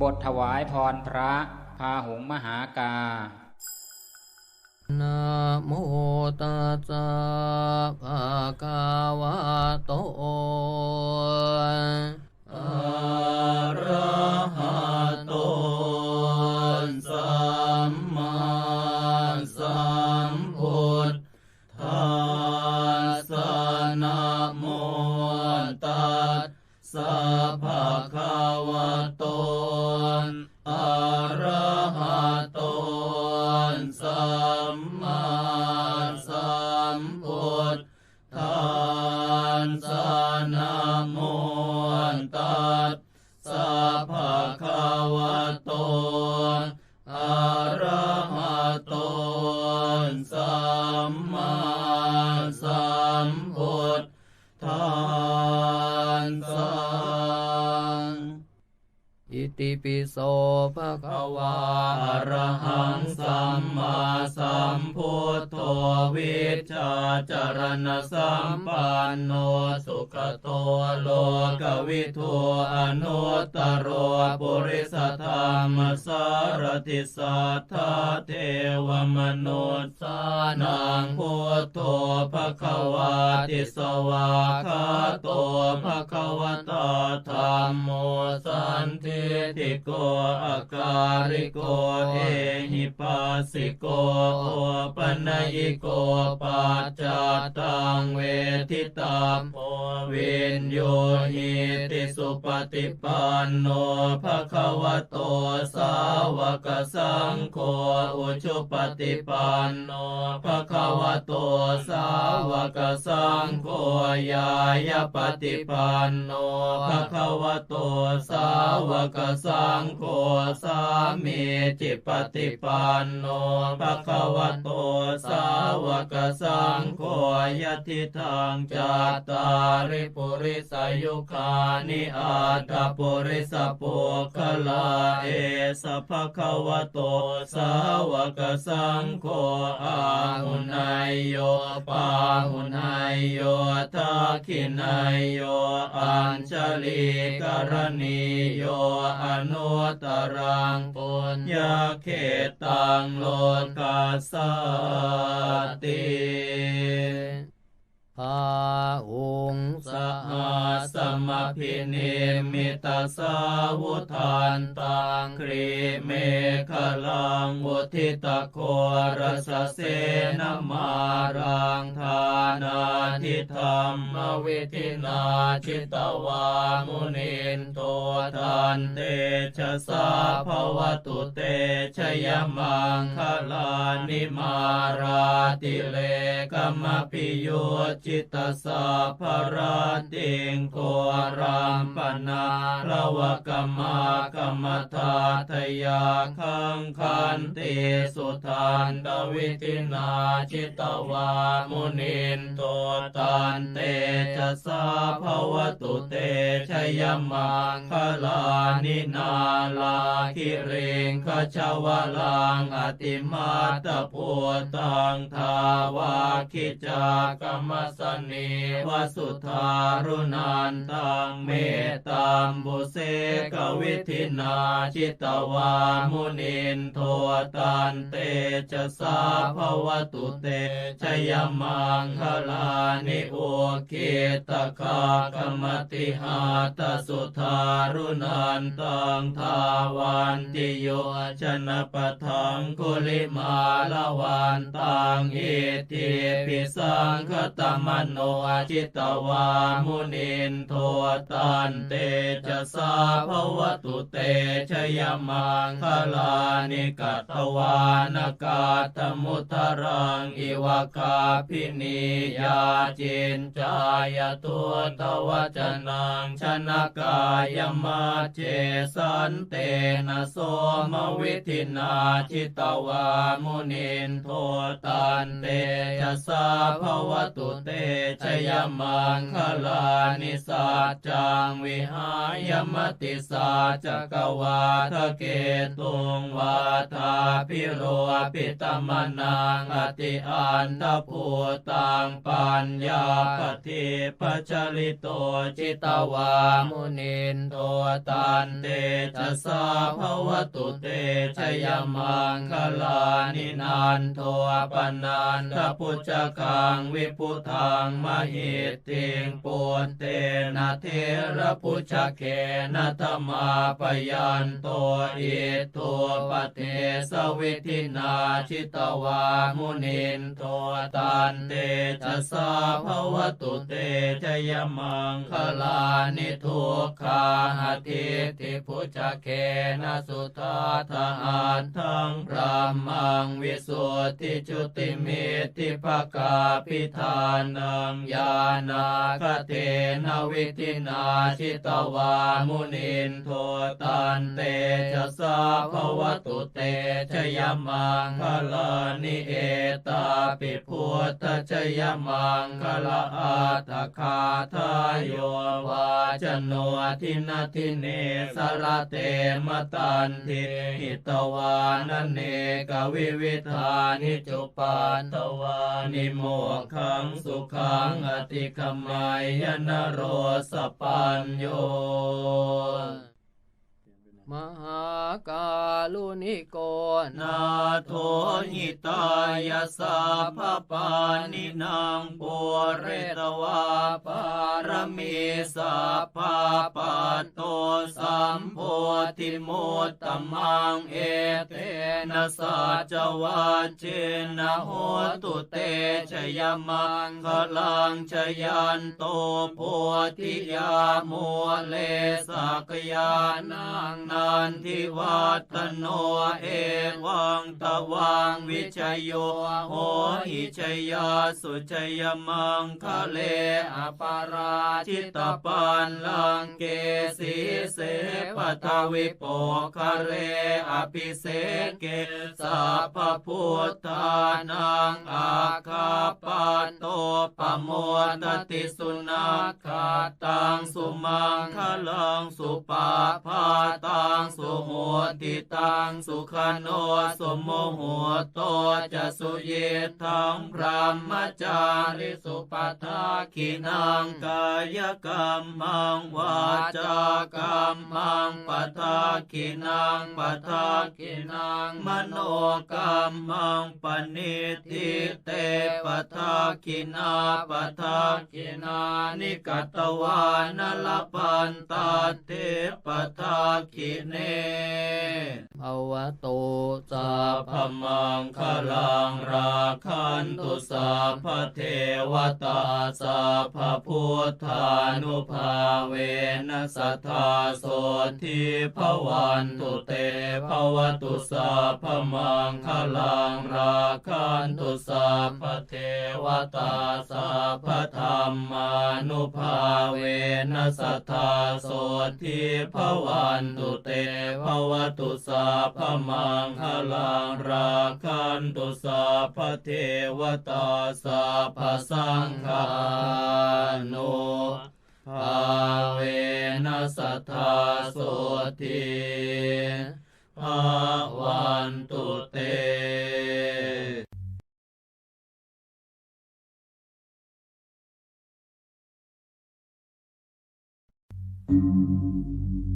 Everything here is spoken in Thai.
บทถวายพรพระพาหุงมหากานะโมตัสสะภะคะวะโต อะระหะโตสัมมาสัมพุทธัสสะอิติปิโสภะคะวาอะ สัมมาสัมพุทโธวิชาจารณสัมปันโนสุขโตโลกวิทูอนุตตรโรปุริสธรรมสารติสัทธาเทวมนุษย์สานังพุทโธภควาติสวาคาโตภควตาธรรมโมสันทิติโกอาการิโกเอหิปัสสิโกโอปัญญิโกปัจจตังเวทิตาโมวินโยหิติสุปฏิปันโนภะคะวะโตสาวกสังโฆอุชุปฏิปันโนภะคะวะโตสาวกสังโฆยายปฏิปันโนภะคะวะโตสาวกสังโฆสามีจิปฏิปันโนภะคะวะโตสาวกสังโฆยะทิทางจัตตาริปุริสายุคานิอาตปุริสปุคลาเอสะภะคะวะโตสาวกสังโฆอาหุนายโยปาหุนายโยทักขินายโยอัญชลีกรณีโยอนุตตรังปุญญาเขตังโลกัสสติ ภาหุงสหัสมพินิมิตาสาวุทานตังครีเมฆลังวุทิตโครสเสนมารังทานาทิธรรมวิธินาชิตวามุนินโตทันเตชะสาภวตุเตชยมังคลานิมาราติเลกมมปิโยจตตสาภราติงโกรัมปนาละวะกมากรรมทาทยาคังคันติสุทานตวิตินาชิตวามุนินโตตันเตจะสาภวตุเตชยมังคลานินาลาคิเรงขชาวลังอติมาตพุตังทาวาคิจากรรมสสนีวสุธารุนันตังเมตตามบุเสกวิธินาชิตวามุนินโทตันเตจะสาภวตุเตชยมังคลานิโอเกตคากรมติหาตสุธารุนันตังทาวันติโยชนะปทังกุลิมาลวันตังเอติปิสังคตมโนอาจิตวามุนินโทตันเตจะสาภวตุเตชยมังคลานิกัตวานกาตมุทรังอิวกาพินิยาจินจายตัวตวจนังชนะกายมาเจสันเตนะโสมวิธินาชิตวามุนินโทตันเตจะสาภวตุเตชยมังคลานิสัจจังวิหายมติสัจจกวาทเกตุงวาทาพิโรปิตมนังอติอันตภูตังปัญญาปฏิปัจจริโตจิตวามุนินโตตันเตจะสาภวตุเตชยมังคลานินันโทปนันทพุจกังวิพุทัังมหิตติงปุตเตนะเทระพุจเกนะธรรมาปยันโตอิตัวปเทสวิธินาชิตวามุนินโทตันเตจะสาภวตุเตชยมังคลานิทุกขาหติติพุจเกนะสุทาทอันทั้งพระมังวิสุทธิจุติเมติภกาปิทานงญาณาคเตนวิธินาชิตวามุนินโทตันเตจะสาภวตุเตชยมังคลานิเอตาปิพุทธชยมังคลาอาตคาทายโยวาจโนทินาทิเนสรเตมตันทิหิตวานเนกวิวิธานิจุปันตวานิโมขังสุขังอติคมัยยนโรสปัญโยมหากา ลุนิโกนาโทหิตายาสาพปานินางปุเรตวาปารมีสัพาปัตโตสัมโพธิมุตตมังเอเตนะสัจวัจเจนะโหตุเตชยมังคลังชยันโตโพธิยามัวเลสักยานังนันทิวัตโนเอวังตวังวิชยโยโหหิชยาสุชยมังคะเลอปาราชิตปันลังเกสีเสปทวิโปคะเรอภิเสเกสัพพพุทธานังอาคาปันโตปโมตติสุนัข ขะตังสุมังคะลังสุปาพาตังสุโหติตังสุขโนสมโมโหโตจะสุเยทังพรหมจาริสุปัทาคินังกายกรรมังวาจากรรมังปัทาคินังปัทาคินังมโนกรรมังปณิทิเตปัทาคินาปัทาคินานิกัตวานลปันตาเทปทาคิเน ภวตุสัพพมังคลังราคันตุสัพพเทวตาสัพพพุทธานุภาเวนัสทธาโสทิภวันตุเตภวตุสัพพมังคลังราคันตุสัพพเทวตาสัพพธรรมานุภาเวนัสทธาโสทิภวันตุเตภวตุสัพมังคลังราคันตุสัพเทวตาสัพสังฆานุภาเวนัสธาโสทิภาวันตุเต Thank